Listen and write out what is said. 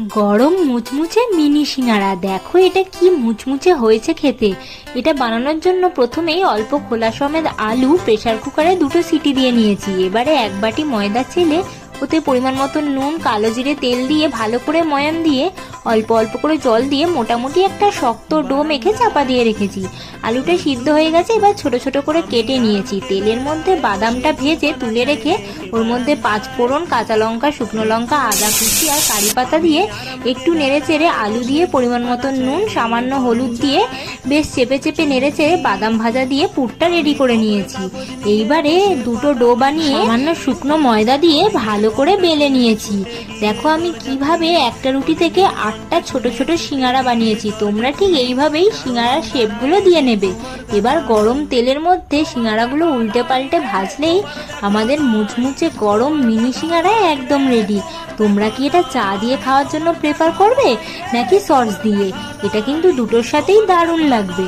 গরম মুচমুচে মিনি সিঙারা দেখো এটা কি মুচমুচে হয়েছে খেতে। এটা বানানোর জন্য প্রথমেই অল্প খোলা সমেত আলু প্রেশার কুকারে দুটো সিটি দিয়ে নিয়েছি। এবারে এক বাটি ময়দা চেলে ওতে পরিমাণ মতো নুন, কালো জিরে তেল দিয়ে ভালো করে ময়ান দিয়ে, অল্প অল্প করে জল দিয়ে মোটামুটি একটা শক্ত ডো মেখে চাপা দিয়ে রেখেছি। আলুটা সিদ্ধ হয়ে গেছে, এবার ছোট ছোট করে কেটে নিয়েছি। তেলের মধ্যে বাদামটা ভেজে তুলে রেখে ওর মধ্যে পাঁচ ফোড়ন কাঁচা লঙ্কা, শুকনো লঙ্কা, আদা কুচি আর কারি পাতা দিয়ে একটু নেড়ে চেড়ে আলু দিয়ে পরিমাণ মতো নুন, সামান্য হলুদ দিয়ে বেশ চেপে চেপে নেড়ে চেড়ে বাদাম ভাজা দিয়ে পুরটা রেডি করে নিয়েছি। এইবারে দুটো ডো বানিয়ে সামান্য শুকনো ময়দা দিয়ে ভালো করে বেলে নিয়েছি। দেখো আমি কীভাবে একটা রুটি থেকে আটটা ছোট ছোট সিঙ্গারা বানিয়েছি। তোমরা ঠিক এইভাবেই সিঙ্গারার শেপগুলো দিয়ে নেবে। এবার গরম তেলের মধ্যে সিঙ্গারাগুলো উল্টে পাল্টে ভাজলেই আমাদের মুচমুচে গরম মিনি সিঙ্গারা একদম রেডি তোমরা কি এটা চা দিয়ে খাওয়ার জন্য প্রেফার করবে? নাকি সস দিয়ে? এটা কিন্তু দুটোর সাথেই দারুণ লাগবে।